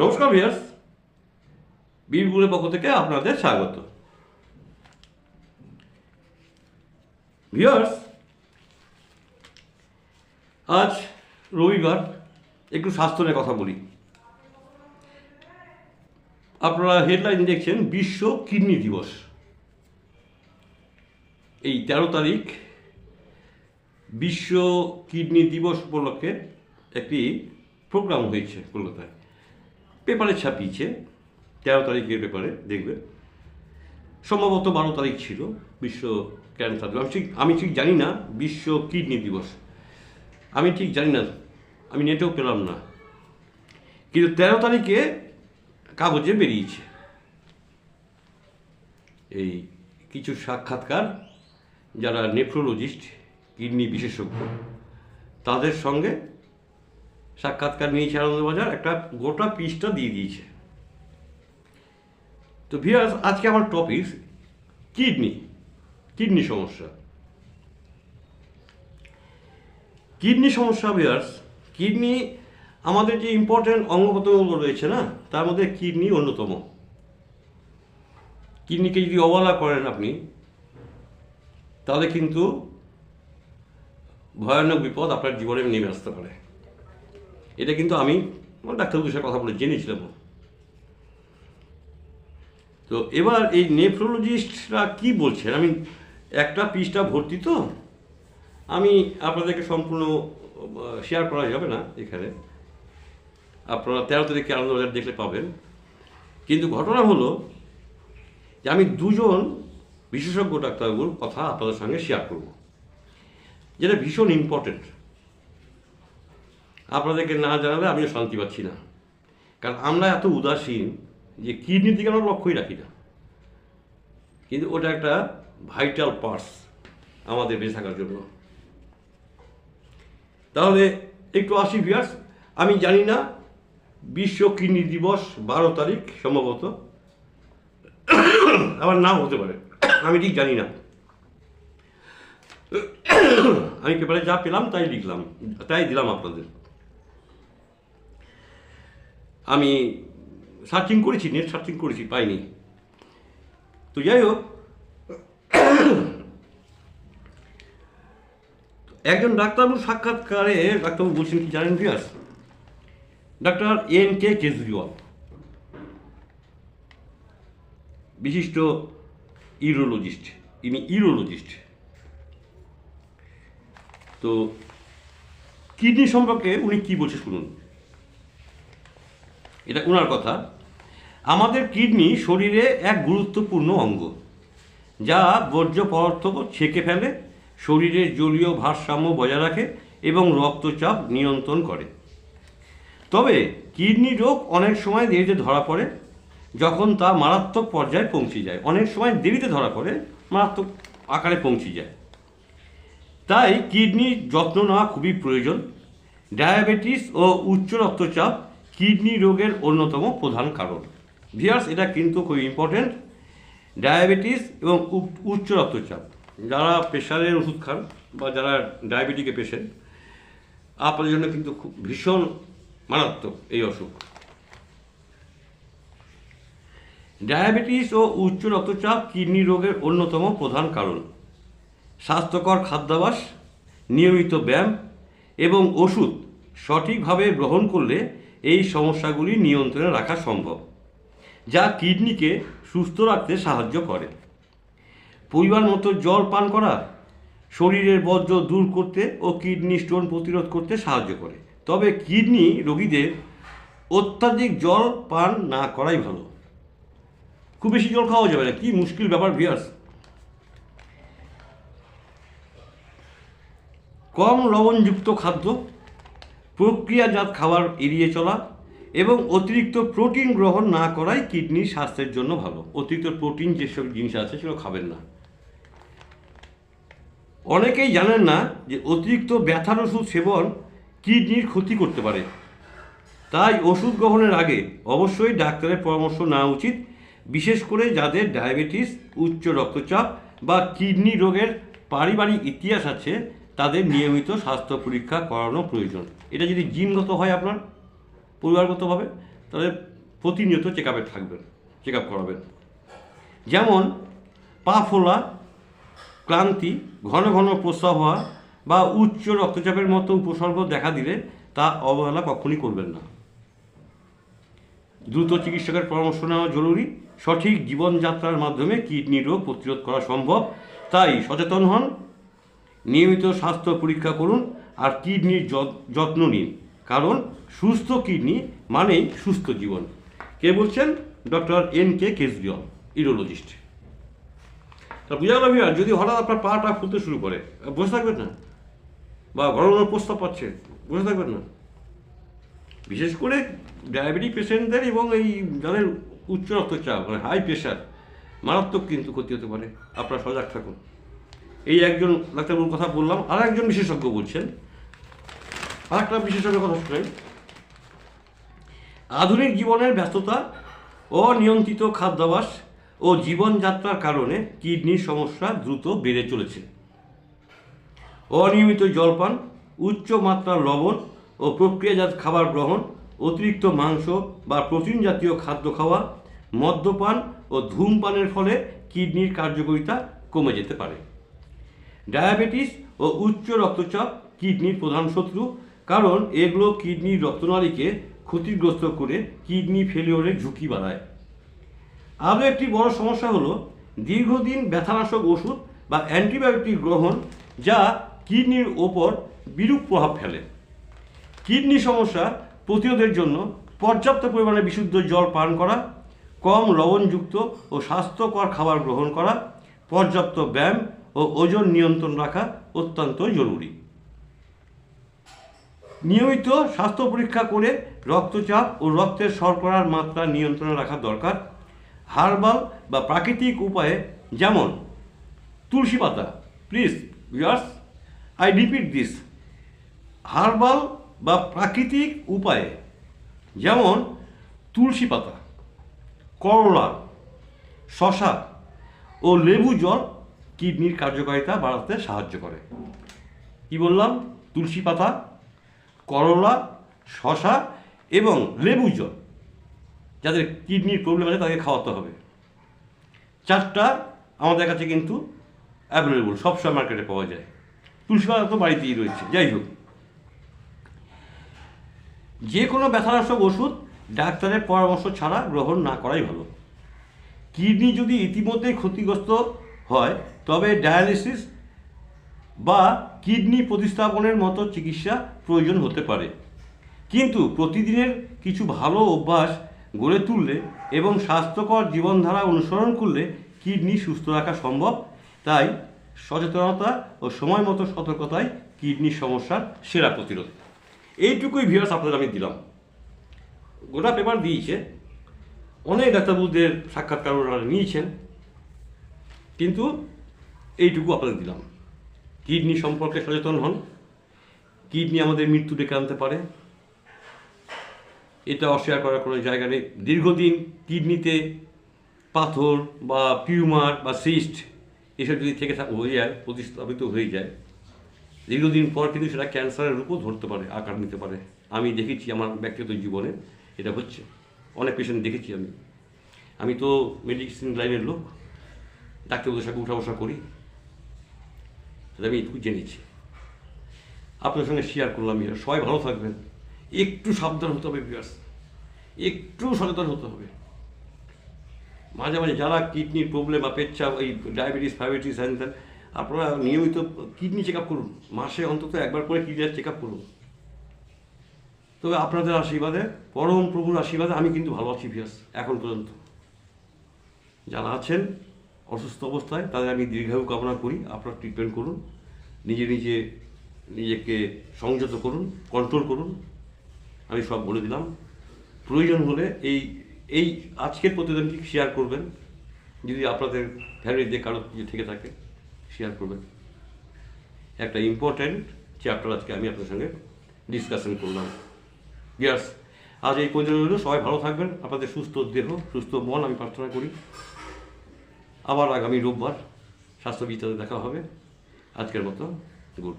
নমস্কার ভিয়ার্স বীরগুলের পক্ষ থেকে আপনাদের স্বাগত। ভিয়ার্স আজ রবিবার, একটু স্বাস্থ্য নিয়ে কথা বলি। আপনারা হেডলাইন দেখছেন, বিশ্ব কিডনি দিবস। এই তেরো তারিখ বিশ্ব কিডনি দিবস উপলক্ষে একটি প্রোগ্রাম হয়েছে কলকাতায়। পেপারে ছাপিয়েছে, তেরো তারিখের পেপারে, দেখবে। সম্ভবত বারো তারিখ ছিল বিশ্ব ক্যান্সার। আমি ঠিক আমি ঠিক জানি না, বিশ্ব কিডনি দিবস। আমি ঠিক জানি না, আমি নেটেও পেলাম না। কিন্তু তেরো তারিখে কাগজে বেরিয়েছে। এই কিছু সাক্ষাৎকার, যারা নেফ্রোলজিস্ট, কিডনি বিশেষজ্ঞ, তাদের সঙ্গে সাক্ষাৎকার নিয়েছে আনন্দবাজার একটা গোটা পিসটা দিয়ে দিয়েছে। তো ভিয়ার্স আজকে আমার টপিক কিডনি কিডনি সমস্যা। কিডনি সমস্যা ভিয়ার্স কিডনি আমাদের যে ইম্পর্টেন্ট অঙ্গ প্রত্যঙ্গগুলো রয়েছে না, তার মধ্যে কিডনি অন্যতম। কিডনিকে যদি অবহেলা করেন আপনি, তাহলে কিন্তু ভয়ানক বিপদ আপনার জীবনে নেমে আসতে পারে। এটা কিন্তু আমি ডাক্তারবাবুর সাথে কথা বলে জেনেছিলাম তো এবার এই নেফ্রোলজিস্টরা কি বলছেন? আমি একটা পিসটা ভর্তি তো। আমি আপনাদেরকে সম্পূর্ণ শেয়ার করা যাবে না এখানে। আপনারা তেরো তারিখে আনন্দবাজার দেখলে পাবেন। কিন্তু ঘটনা হলো যে আমি দুজন বিশেষজ্ঞ ডাক্তারবাবুর কথা আপনাদের সঙ্গে শেয়ার করব। যেটা ভীষণ ইম্পর্টেন্ট আপনাদেরকে না জানালে আমিও শান্তি পাচ্ছি না। কারণ আমরা এত উদাসীন যে কিডনির দিকে আমরা লক্ষ্যই রাখি না। কিন্তু ওটা একটা ভাইটাল পার্টস আমাদের বেঁচে থাকার জন্য। তাহলে একটু আসি ভিয়ার্স আমি জানি না বিশ্ব কিডনি দিবস বারো তারিখ সম্ভবত। আবার নাও হতে পারে, আমি ঠিক জানি না। আমি পেপারে যা পেলাম তাই লিখলাম, তাই দিলাম আপনাদের। আমি সার্চিং করেছি নেট সার্চিং করেছি, পাইনি। তো যাই হোক, একজন ডাক্তারবাবুর সাক্ষাৎকারে, ডাক্তারবাবু বলছেন কি জানেন viewers doctor N K Kejriwal. বিশিষ্ট ইউরোলজিস্ট, ইনি ইউরোলজিস্ট। তো কিডনি সম্পর্কে উনি কি বলছে শুনুন। এটা ওনার কথা। আমাদের কিডনি শরীরে এক গুরুত্বপূর্ণ অঙ্গ, যা বর্জ্য পদার্থ ছেঁকে ফেলে শরীরের জলীয় ভারসাম্য বজায় রাখে এবং রক্তচাপ নিয়ন্ত্রণ করে। তবে কিডনি রোগ অনেক সময় দেরিতে ধরা পড়ে, যখন তা মারাত্মক পর্যায়ে পৌঁছে যায়। অনেক সময় দেরিতে ধরা পড়ে, মারাত্মক আকারে পৌঁছে যায়। তাই কিডনির যত্ন নেওয়া খুবই প্রয়োজন। ডায়াবেটিস ও উচ্চ রক্তচাপ কিডনি রোগের অন্যতম প্রধান কারণ। ভিয়ার্স এটা কিন্তু খুব ইম্পর্টেন্ট ডায়াবেটিস এবং উচ্চ রক্তচাপ। যারা প্রেশারের ওষুধ খান বা যারা ডায়াবেটিকে পেশেন্ট, আপনাদের জন্য কিন্তু খুব ভীষণ মারাত্মক এই অসুখ। ডায়াবেটিস ও উচ্চ রক্তচাপ কিডনি রোগের অন্যতম প্রধান কারণ। স্বাস্থ্যকর খাদ্যাভাস, নিয়মিত ব্যায়াম এবং ওষুধ সঠিকভাবে গ্রহণ করলে এই সমস্যাগুলি নিয়ন্ত্রণে রাখা সম্ভব, যা কিডনিকে সুস্থ রাখতে সাহায্য করে। পরিমাণ মতো জল পান করা, শরীরের বর্জ্য দূর করতে ও কিডনি স্টোন প্রতিরোধ করতে সাহায্য করে। তবে কিডনি রোগীদের অত্যাধিক জল পান না করাই ভালো। খুব বেশি জল খাওয়া যাবে না, কি মুশকিল ব্যাপার ভিয়ার্স কম লবণযুক্ত খাদ্য প্রক্রিয়াজাত খাবার এড়িয়ে চলা এবং অতিরিক্ত প্রোটিন গ্রহণ না করাই কিডনির স্বাস্থ্যের জন্য ভালো। অতিরিক্ত প্রোটিন যেসব জিনিস আছে সেগুলো খাবেন না। অনেকেই জানেন না যে অতিরিক্ত ব্যথার ওষুধ সেবন কিডনির ক্ষতি করতে পারে। তাই ওষুধ গ্রহণের আগে অবশ্যই ডাক্তারের পরামর্শ নেওয়া উচিত, বিশেষ করে যাদের ডায়াবেটিস, উচ্চ রক্তচাপ বা কিডনি রোগের পারিবারিক ইতিহাস আছে তাদের নিয়মিত স্বাস্থ্য পরীক্ষা করানো প্রয়োজন। এটা যদি জিনগত হয় আপনার, পরিবারগতভাবে, তাহলে প্রতিনিয়ত চেক আপে থাকবেন চেক আপ করাবেন। যেমন, পা ফোলা, ক্লান্তি, ঘন ঘন প্রস্রাব হওয়া বা উচ্চ রক্তচাপের মতো উপসর্গ দেখা দিলে তা অবহেলা কখনই করবেন না। দ্রুত চিকিৎসকের পরামর্শ নেওয়া জরুরি। সঠিক জীবনযাত্রার মাধ্যমে কিডনি রোগ প্রতিরোধ করা সম্ভব। তাই সচেতন হন নিয়মিত স্বাস্থ্য পরীক্ষা করুন আর কিডনির যত- যত্ন নিন। কারণ সুস্থ কিডনি মানেই সুস্থ জীবন। কে বলছেন? Doctor N K Kejriwal, urologist. তা বুঝা গেল যদি হঠাৎ আপনার পাটা ফুলতে শুরু করে, বসে থাকবেন না? বা ঘন প্রস্তাব পাচ্ছে, বসে থাকবেন না? বিশেষ করে ডায়াবেটিক পেশেন্টদের এবং এই যাদের উচ্চ রক্তচাপ মানে হাই প্রেশার, মারাত্মক কিন্তু ক্ষতি হতে পারে। আপনারা সজাগ থাকুন। এই একজন ডাক্তারবাবুর কথা বললাম আর একজন বিশেষজ্ঞ বলছেন। আর একটা বিশেষজ্ঞের কথা শুনেন আধুনিক জীবনের ব্যস্ততা, অনিয়ন্ত্রিত খাদ্যাভাস ও জীবনযাত্রার কারণে কিডনির সমস্যা দ্রুত বেড়ে চলেছে। অনিয়মিত জলপান, উচ্চ মাত্রার লবণ ও প্রক্রিয়াজাত খাবার গ্রহণ, অতিরিক্ত মাংস বা প্রোটিন জাতীয় খাদ্য খাওয়া, মদ্যপান ও ধূমপানের ফলে কিডনির কার্যকারিতা কমে যেতে পারে। ডায়াবেটিস ও উচ্চ রক্তচাপ, কিডনির প্রধান শত্রু, কারণ এগুলো কিডনির রক্তনালীকে ক্ষতিগ্রস্ত করে কিডনি ফেলিওরের ঝুঁকি বাড়ায়। আরও একটি বড় সমস্যা হলো দীর্ঘদিন ব্যথানাশক ওষুধ বা অ্যান্টিবায়োটিক গ্রহণ যা কিডনির ওপর বিরূপ প্রভাব ফেলে। কিডনি সমস্যা প্রতিরোধের জন্য পর্যাপ্ত পরিমাণে বিশুদ্ধ জল পান করা, কম লবণযুক্ত ও স্বাস্থ্যকর খাবার গ্রহণ করা, পর্যাপ্ত ব্যায়াম ও ওজন নিয়ন্ত্রণ রাখা অত্যন্ত জরুরি। নিয়মিত স্বাস্থ্য পরীক্ষা করে রক্তচাপ ও রক্তের শর্করার মাত্রা নিয়ন্ত্রণে রাখা দরকার। হার্বাল বা প্রাকৃতিক উপায়ে যেমন তুলসী পাতা, please viewers, I repeat this, herbal বা প্রাকৃতিক উপায়ে যেমন তুলসী পাতা, করলা শশা ও লেবু জল কিডনির কার্যকারিতা বাড়াতে সাহায্য করে। কি বললাম? তুলসী পাতা, করলা, শশা এবং লেবু জল। যাদের কিডনির প্রবলেম আছে তাদেরকে খাওয়াতে হবে। চারটা আমাদের কাছে কিন্তু অ্যাভেলেবল সবসময় মার্কেটে পাওয়া যায়। তুলসী পাতা তো বাড়িতেই রয়েছে, যাই হোক। যে কোনো ব্যথানাশক ওষুধ ডাক্তারের পরামর্শ ছাড়া গ্রহণ না করাই ভালো। কিডনি যদি ইতিমধ্যেই ক্ষতিগ্রস্ত হয় তবে ডায়ালিসিস বা কিডনি প্রতিস্থাপনের মতো চিকিৎসা প্রয়োজন হতে পারে। কিন্তু প্রতিদিনের কিছু ভালো অভ্যাস গড়ে তুললে এবং স্বাস্থ্যকর জীবনধারা অনুসরণ করলে কিডনি সুস্থ রাখা সম্ভব। তাই সচেতনতা ও সময় মতো সতর্কতাই কিডনির সমস্যার সেরা প্রতিরোধ। এইটুকুই ভিউয়ার্স আপনাদের আমি দিলাম। গোটা পেপার দিয়েছে। অনেক ডাক্তারবাবুদের সাক্ষাৎকার ওনারা নিয়েছেন। কিন্তু এইটুকু আপনাদের দিলাম। কিডনি সম্পর্কে সচেতন হন। কিডনি আমাদের মৃত্যু ডেকে আনতে পারে। এটা অস্বীকার করার কোনো জায়গা নেই। দীর্ঘদিন কিডনিতে পাথর বা পিউমার বা সিস্ট এসব যদি থেকে থাক, হয়ে যায়, প্রতিস্থাপিত হয়ে যায়। দীর্ঘদিন পর কিন্তু সেটা ক্যান্সারের রূপও ধরতে পারে, আকার নিতে পারে। আমি দেখেছি আমার ব্যক্তিগত জীবনে এটা হচ্ছে। অনেক পেশেন্ট দেখেছি আমি। আমি তো মেডিসিন লাইনের লোক। ডাক্তারবাবুদের সঙ্গে উঠা বসা করি। সেটা আমি একটু জেনেছি আপনার সঙ্গে শেয়ার করলাম এটা সবাই ভালো থাকবেন। একটু সাবধান হতে হবে বিয়ার্স একটু সচেতন হতে হবে। মাঝে মাঝে যারা কিডনির প্রবলেম বা পেচ্ছাপ এই ডায়াবেটিস ফায়াবেটিস হ্যান আপনারা নিয়মিত কিডনি চেক আপ করুন। মাসে অন্তত একবার করে কিডনি চেক আপ করুন। তবে আপনাদের আশীর্বাদে, পরম প্রভুর আশীর্বাদে আমি কিন্তু ভালো আছি ভিয়াস এখন পর্যন্ত। যারা আছেন অসুস্থ অবস্থায়, তাদের আমি দীর্ঘায়ু কামনা করি। আপনারা ট্রিটমেন্ট করুন, নিজে নিজে নিজেকে সংযত করুন কন্ট্রোল করুন। আমি সব বলে দিলাম। প্রয়োজন হলে এই এই আজকের প্রতিবেদনটি শেয়ার করবেন। যদি আপনাদের ফ্যামিলিতে কারও কিছু থেকে থাকে শেয়ার করবেন। একটা ইম্পর্ট্যান্ট চ্যাপ্টার আজকে আমি আপনার সঙ্গে ডিসকাশন করলাম। ইয়াস আজ এই পর্যন্ত সবাই ভালো থাকবেন। আপনাদের সুস্থ দেহ, সুস্থ মন আমি প্রার্থনা করি। আবার আগামী রোববার স্বাস্থ্যবিদ্যাতে দেখা হবে। আজকের মতো গুড